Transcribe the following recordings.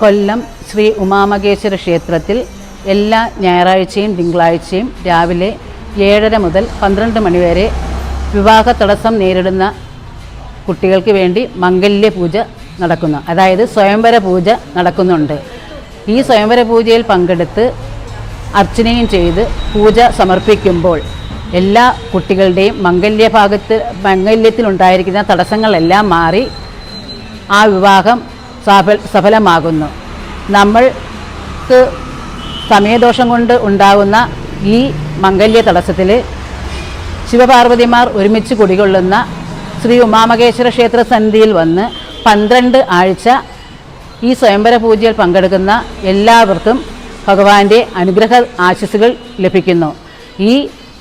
കൊല്ലം ശ്രീ ഉമാമകേശ്വര ക്ഷേത്രത്തിൽ എല്ലാ ഞായറാഴ്ചയും തിങ്കളാഴ്ചയും രാവിലെ ഏഴര മുതൽ പന്ത്രണ്ട് മണിവരെ വിവാഹ തടസ്സം നേരിടുന്ന കുട്ടികൾക്ക് വേണ്ടി മംഗല്യ പൂജ നടക്കുന്നു. അതായത് സ്വയംവര പൂജ നടക്കുന്നുണ്ട്. ഈ സ്വയംവര പൂജയിൽ പങ്കെടുത്ത് അർച്ചനയും ചെയ്ത് പൂജ സമർപ്പിക്കുമ്പോൾ എല്ലാ കുട്ടികളുടെയും മംഗല്യ ഭാഗത്ത് മംഗല്യത്തിലുണ്ടായിരിക്കുന്ന തടസ്സങ്ങളെല്ലാം മാറി ആ വിവാഹം സഫൽ സഫലമാകുന്നു. നമ്മൾക്ക് സമയദോഷം കൊണ്ട് ഉണ്ടാകുന്ന ഈ മംഗല്യ തടസ്സത്തിൽ ശിവപാർവതിമാർ ഒരുമിച്ച് കുടികൊള്ളുന്ന ശ്രീ ഉമാമകേശ്വര ക്ഷേത്ര സന്ധിയിൽ വന്ന് പന്ത്രണ്ട് ആഴ്ച ഈ സ്വയംവര പൂജയിൽ പങ്കെടുക്കുന്ന എല്ലാവർക്കും ഭഗവാന്റെ അനുഗ്രഹ ആശസ്സുകൾ ലഭിക്കുന്നു. ഈ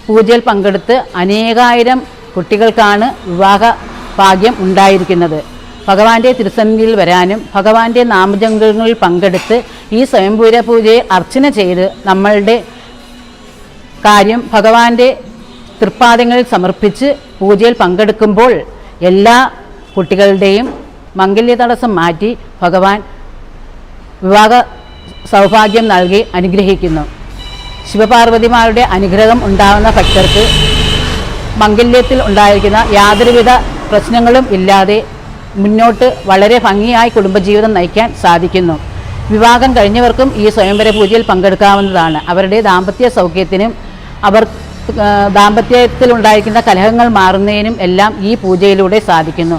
പൂജയിൽ പങ്കെടുത്ത് അനേകായിരം കുട്ടികൾക്കാണ് വിവാഹ ഭാഗ്യം ഉണ്ടായിരിക്കുന്നത്. ഭഗവാന്റെ തിരുസന്നിധിയിൽ വരാനും ഭഗവാന്റെ നാമജങ്കങ്ങളിൽ പങ്കെടുത്ത് ഈ സ്വയംപൂര പൂജയെ അർച്ചന ചെയ്ത് നമ്മളുടെ കാര്യം ഭഗവാന്റെ തൃപ്പാദങ്ങളിൽ സമർപ്പിച്ച് പൂജയിൽ പങ്കെടുക്കുമ്പോൾ എല്ലാ കുട്ടികളുടെയും മംഗല്യ തടസ്സം മാറ്റി ഭഗവാൻ വിവാഹ സൗഭാഗ്യം നൽകി അനുഗ്രഹിക്കുന്നു. ശിവപാർവതിമാരുടെ അനുഗ്രഹം ഉണ്ടാകുന്ന ഭക്തർക്ക് മംഗല്യത്തിൽ ഉണ്ടായിരിക്കുന്ന യാതൊരുവിധ പ്രശ്നങ്ങളും ഇല്ലാതെ മുന്നോട്ട് വളരെ ഭംഗിയായി കുടുംബജീവിതം നയിക്കാൻ സാധിക്കുന്നു. വിവാഹം കഴിഞ്ഞവർക്കും ഈ സ്വയംവര പൂജയിൽ പങ്കെടുക്കാവുന്നതാണ്. അവരുടെ ദാമ്പത്യ സൗഖ്യത്തിനും അവർ ദാമ്പത്യത്തിലുണ്ടായിരിക്കുന്ന കലഹങ്ങൾ മാറുന്നതിനും എല്ലാം ഈ പൂജയിലൂടെ സാധിക്കുന്നു.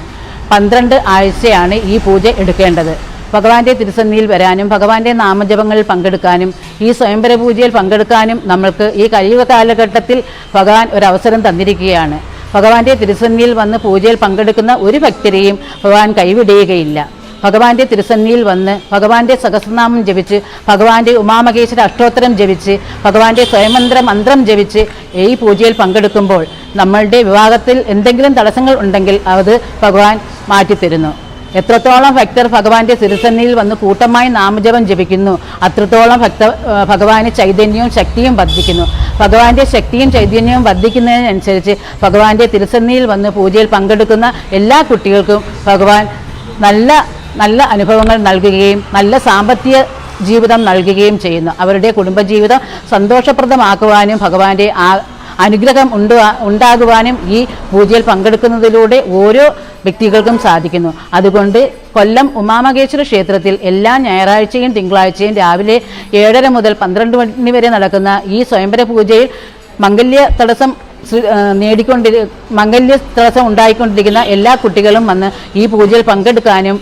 പന്ത്രണ്ട് ആഴ്ചയാണ് ഈ പൂജ എടുക്കേണ്ടത്. ഭഗവാന്റെ തിരുസന്നിയിൽ വരാനും ഭഗവാന്റെ നാമജപങ്ങളിൽ പങ്കെടുക്കാനും ഈ സ്വയംവര പൂജയിൽ പങ്കെടുക്കാനും നമ്മൾക്ക് ഈ കഴിയുക കാലഘട്ടത്തിൽ ഭഗവാൻ ഒരവസരം തന്നിരിക്കുകയാണ്. ഭഗവാന്റെ തിരുസന്നിയിൽ വന്ന് പൂജയിൽ പങ്കെടുക്കുന്ന ഒരു ഭക്തരെയും ഭഗവാൻ കൈവിടുകയില്ല. ഭഗവാന്റെ തിരുസന്നിയിൽ വന്ന് ഭഗവാന്റെ സഹസ്രനാമം ജപിച്ച് ഭഗവാന്റെ ഉമാമഹേശ്വര അഷ്ടോത്തരം ജപിച്ച് ഭഗവാന്റെ സ്വയമന്ത്ര മന്ത്രം ജപിച്ച് ഈ പൂജയിൽ പങ്കെടുക്കുമ്പോൾ നമ്മളുടെ വിവാഹത്തിൽ എന്തെങ്കിലും തടസ്സങ്ങൾ ഉണ്ടെങ്കിൽ അത് ഭഗവാൻ മാറ്റിത്തരുന്നു. എത്രത്തോളം ഭക്തർ ഭഗവാന്റെ സിരസന്നിയിൽ വന്ന് കൂട്ടമായി നാമജപം ജപിക്കുന്നു അത്രത്തോളം ഭക്ത ഭഗവാന് ചൈതന്യവും ശക്തിയും വർദ്ധിക്കുന്നു. ഭഗവാന്റെ ശക്തിയും ചൈതന്യവും വർദ്ധിക്കുന്നതിനനുസരിച്ച് ഭഗവാന്റെ തിരുസന്നിയിൽ വന്ന് പൂജയിൽ പങ്കെടുക്കുന്ന എല്ലാ കുട്ടികൾക്കും ഭഗവാൻ നല്ല നല്ല അനുഭവങ്ങൾ നൽകുകയും നല്ല സാമ്പത്തിക ജീവിതം നൽകുകയും ചെയ്യുന്നു. അവരുടെ കുടുംബജീവിതം സന്തോഷപ്രദമാക്കുവാനും ഭഗവാന്റെ ആ അനുഗ്രഹം ഉണ്ട് ഉണ്ടാകുവാനും ഈ പൂജയിൽ പങ്കെടുക്കുന്നതിലൂടെ ഓരോ വ്യക്തികൾക്കും സാധിക്കുന്നു. അതുകൊണ്ട് കൊല്ലം ഉമാമകേശ്വര ക്ഷേത്രത്തിൽ എല്ലാ ഞായറാഴ്ചയും തിങ്കളാഴ്ചയും രാവിലെ ഏഴര മുതൽ പന്ത്രണ്ട് മണി വരെ നടക്കുന്ന ഈ സ്വയംവര പൂജയിൽ മംഗല്യ തടസ്സം നേടിക്കൊണ്ടിരി മംഗല്യ തടസ്സം ഉണ്ടായിക്കൊണ്ടിരിക്കുന്ന എല്ലാ കുട്ടികളും വന്ന് ഈ പൂജയിൽ പങ്കെടുക്കാനും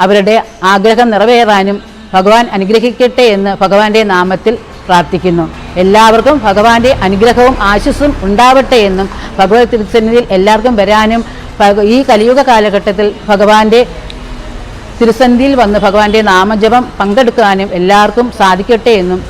അവരുടെ ആഗ്രഹം നിറവേറാനും ഭഗവാൻ അനുഗ്രഹിക്കട്ടെ എന്ന് ഭഗവാന്റെ നാമത്തിൽ പ്രാർത്ഥിക്കുന്നു. എല്ലാവർക്കും ഭഗവാന്റെ അനുഗ്രഹവും ആശസ്സും ഉണ്ടാവട്ടെ എന്നും ഭഗവത് തിരുസന്നിധിയിൽ എല്ലാവർക്കും വരാനും ഈ കലിയുഗ കാലഘട്ടത്തിൽ ഭഗവാന്റെ തിരുസന്ധിയിൽ വന്ന് ഭഗവാന്റെ നാമജപം പങ്കെടുക്കാനും എല്ലാവർക്കും സാധിക്കട്ടെ എന്നും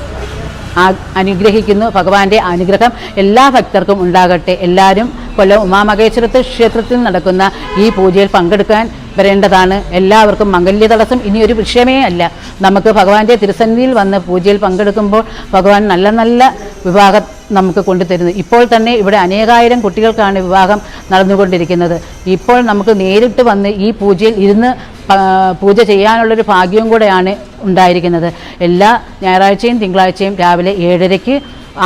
അനുഗ്രഹിക്കുന്നു. ഭഗവാന്റെ അനുഗ്രഹം എല്ലാ ഭക്തർക്കും ഉണ്ടാകട്ടെ. എല്ലാവരും കൊല്ലം ഉമാമഹേശ്വരത്തെ ക്ഷേത്രത്തിൽ നടക്കുന്ന ഈ പൂജയിൽ പങ്കെടുക്കാൻ വരേണ്ടതാണ്. എല്ലാവർക്കും മംഗല്യ തടസ്സം ഇനി ഒരു വിഷയമേ അല്ല. നമുക്ക് ഭഗവാന്റെ തിരുസന്നിധിയിൽ വന്ന് പൂജയിൽ പങ്കെടുക്കുമ്പോൾ ഭഗവാൻ നല്ല നല്ല വിവാഹം നമുക്ക് കൊണ്ടുതരുന്നു. ഇപ്പോൾ തന്നെ ഇവിടെ അനേകായിരം കുട്ടികൾക്കാണ് വിവാഹം നടന്നുകൊണ്ടിരിക്കുന്നത്. ഇപ്പോൾ നമുക്ക് നേരിട്ട് വന്ന് ഈ പൂജയിൽ ഇരുന്ന് പൂജ ചെയ്യാനുള്ളൊരു ഭാഗ്യവും കൂടെയാണ് ഉണ്ടായിരിക്കുന്നത്. എല്ലാ ഞായറാഴ്ചയും തിങ്കളാഴ്ചയും രാവിലെ ഏഴരയ്ക്ക്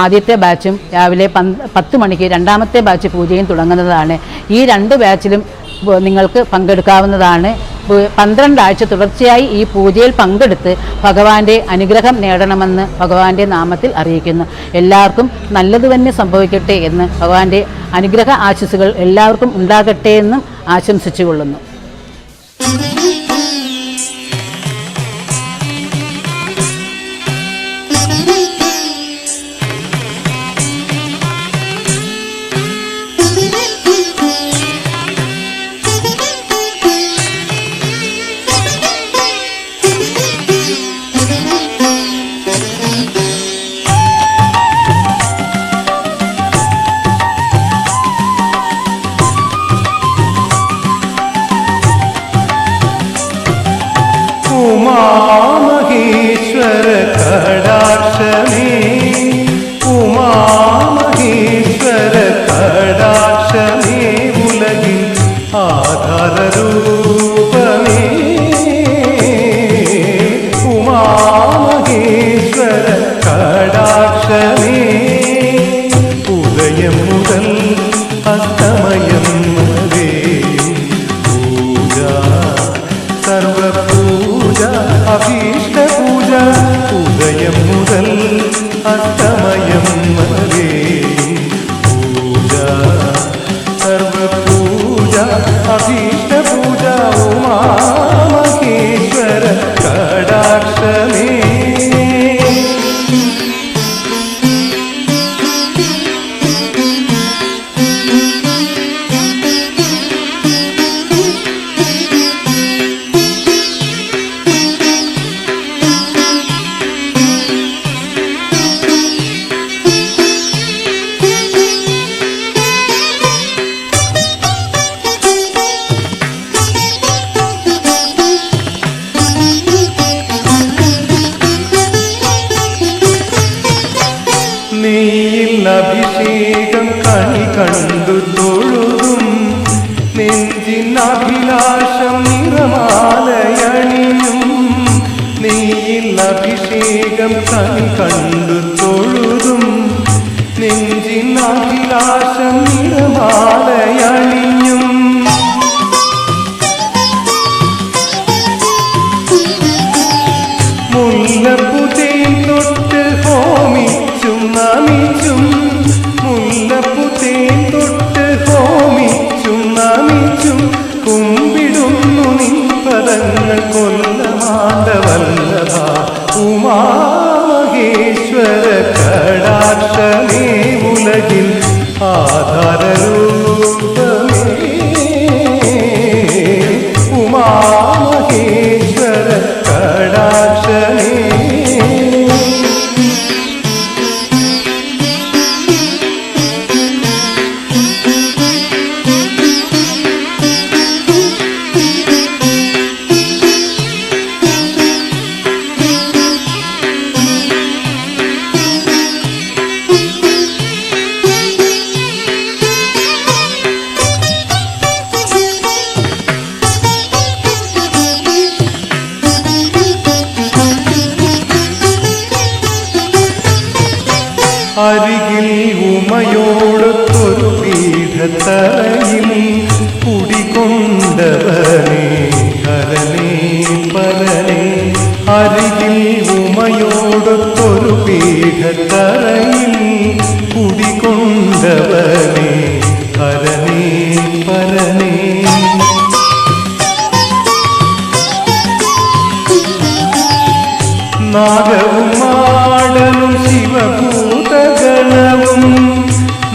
ആദ്യത്തെ ബാച്ചും രാവിലെ പന്ത് പത്ത് മണിക്ക് രണ്ടാമത്തെ ബാച്ച് പൂജയും തുടങ്ങുന്നതാണ്. ഈ രണ്ട് ബാച്ചിലും നിങ്ങൾക്ക് പങ്കെടുക്കാവുന്നതാണ്. പു- പന്ത്രണ്ടാഴ്ച തുടർച്ചയായി ഈ പൂജയിൽ പങ്കെടുത്ത് ഭഗവാന്റെ അനുഗ്രഹം നേടണമെന്ന് ഭഗവാന്റെ നാമത്തിൽ അറിയിക്കുന്നു. എല്ലാവർക്കും നല്ലത് തന്നെ സംഭവിക്കട്ടെ എന്ന് ഭഗവാന്റെ അനുഗ്രഹ ആശസ്സുകൾ എല്ലാവർക്കും ഉണ്ടാകട്ടെ എന്നും ആശംസിച്ചുകൊള്ളുന്നു. കടാക്ഷമേ ഉമാമഹേശ്വര കടാക്ഷമേ ഉലകിൽ ആധാരൂപമേ ഉമാമഹേശ്വര കടാക്ഷമേ ഉദയം മുതൽ അസ്തമയം നെഞ്ചിനഭിലാഷം നിറമാലയണിയും നീയിൽ അഭിഷേകം കണി കണ്ടു തൊഴുതും. നെഞ്ചിനഭിലാഷം നിറമാലയണിയും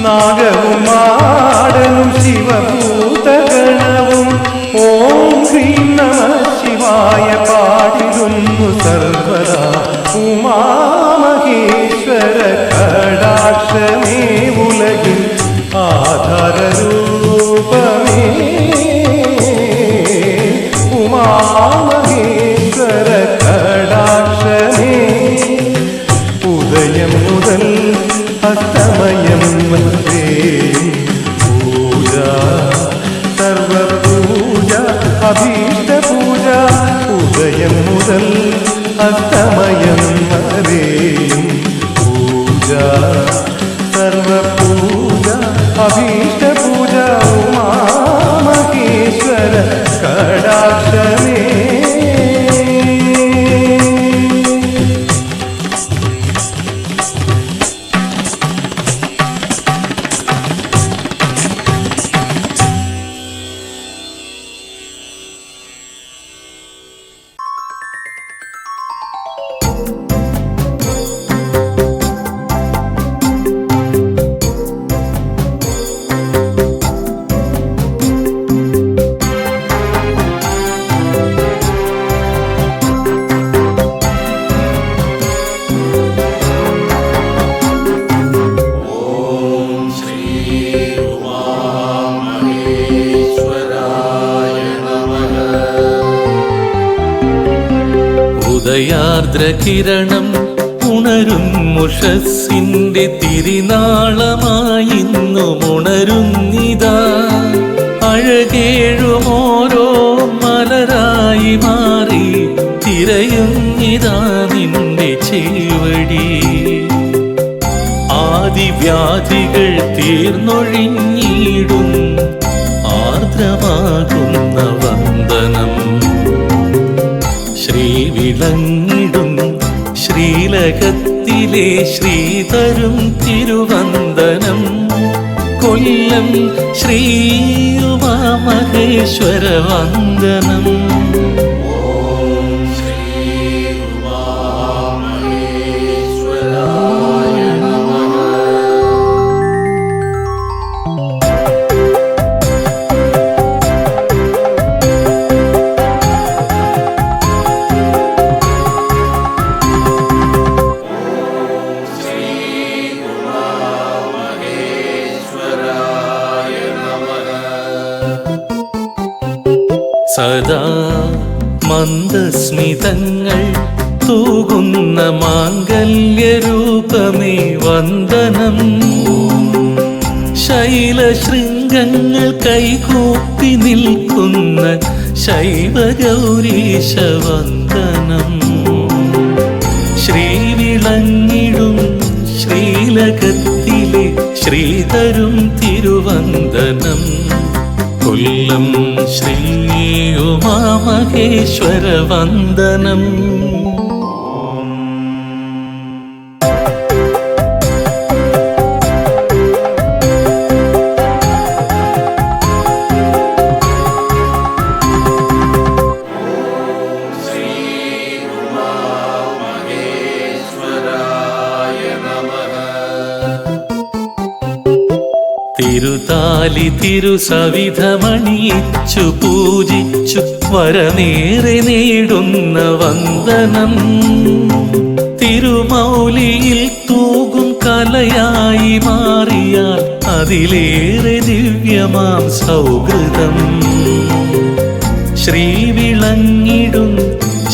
നാഗവും മാടനും ശിവഭൂതഗണവും. ഓം ഹ്രീം നമ ശിവായ പാടിരുന്നു സർവദാ. ഉമാമഹേശ്വര കടാക്ഷമേ ഉലകിൽ ആധാരരൂപമേ. ഉമാമഹേശ്വര കടാക്ഷമേ. ഉദയം മുതൽ അസ്തമയം ഉദയാർദ്രകിരണം ഉണരും മുഷസിന്റെ തിരിനാളമായിന്നു ഉണരുന്നിതാ അഴകേഴുമോരോ മലരായി മാറി തിരയുന്നിതാ നിന്റെ ചേവടി. ആദിവ്യാധികൾ വ്യാധികൾ തീർന്നൊഴിഞ്ഞിടും ആർദ്രമാകുന്ന ശ്രീവിളങ്ങിടും ശ്രീലകത്തിലെ ശ്രീതരും തിരുവന്ദനം കൊല്ലം ശ്രീ ഉമാമഹേശ്വര വന്ദനം. തൂകുന്ന മാംഗല്യരൂപമേ വന്ദനം. ശൈലശൃംഗങ്ങൾ കൈകൂപ്പി നിൽക്കുന്ന ശൈവഗൗരീശ വന്ദനം ശ്രീവിളങ്ങിടും ശ്രീലകത്തിലെ ശ്രീതരും തിരുവന്ദനം. കൊല്ലം ശ്രീ ഉമാമഹേശ്വര വന്ദനം തിരുസവിധമണിയിച്ചു പൂജിച്ചു വരനേറെ നേടുന്ന വന്ദനം. തിരുമൗലിയിൽ തൂകും കലയായി മാറിയാൽ അതിലേറെ ദിവ്യമാം സൗഹൃദം. ശ്രീവിളങ്ങിടും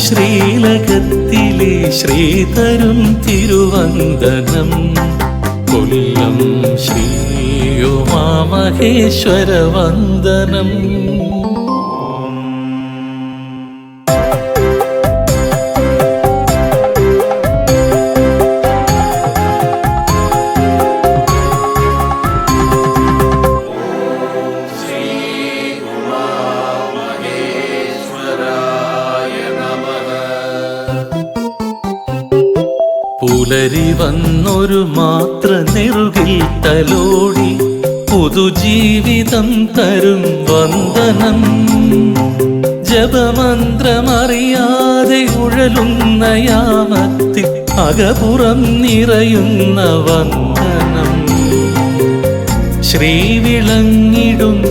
ശ്രീലകത്തിലെ ശ്രീതരും തിരുവന്ദനം കൊല്ലം ശ്രീയുമാമഹേശ്വര വന്ദനം തരും വന്ദനം. ജപമന്ത്രമറിയാതെ ഉഴലുന്ന യാമത്തിൽ അകപുറം നിറയുന്ന വന്ദനം. ശ്രീവിളങ്ങിടും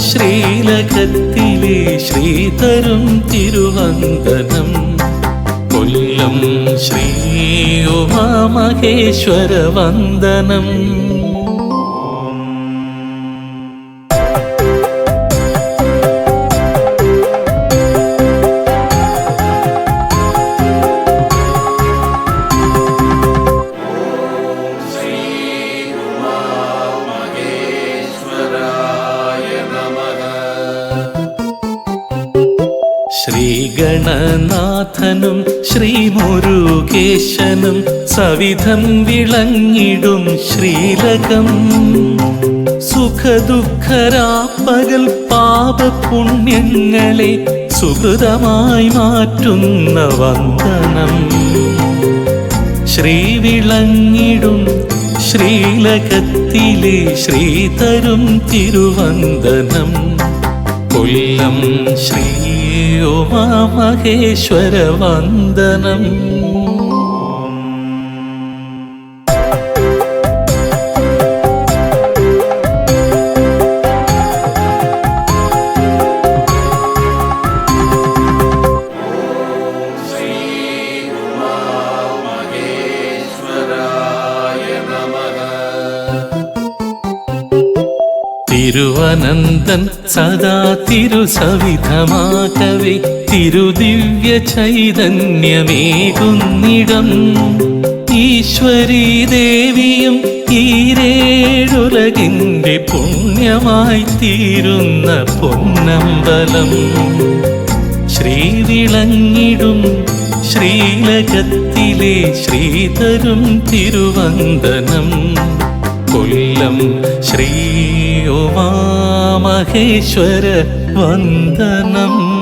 ശ്രീലകത്തിലെ ശ്രീതരും തിരുവന്ദനം. കൊല്ലം ശ്രീ ഉമാമഹേശ്വര വന്ദനം. ശ്രീമുരുകേശനും സവിധം വിളങ്ങിടും ശ്രീലകം. സുഖദുഃഖരാപ്പകൽ പാപപുണ്യങ്ങളെ സുഹൃതമായി മാറ്റുന്ന വന്ദനം. ശ്രീവിളങ്ങിടും ശ്രീലകത്തിലെ ശ്രീതരും തിരുവന്ദനം കൊല്ലം ശ്രീ ഉമാമഹേശ്വര വന്ദനം. തിരുവനന്തൻ സദാ തിരുസവിധമാകവേ തിരുദിവ്യ ചൈതന്യമേകുന്നിടം. ഈശ്വരീ ദേവിയും ഈരേഴുലകിന്റെ പുണ്യമായി തീരുന്ന പൊന്നമ്പലം. ശ്രീവിളങ്ങിടും ശ്രീലകത്തിലെ ശ്രീതരും തിരുവന്ദനം കൊല്ലം ശ്രീ ഉമാമഹേശ്വര വന്ദനം.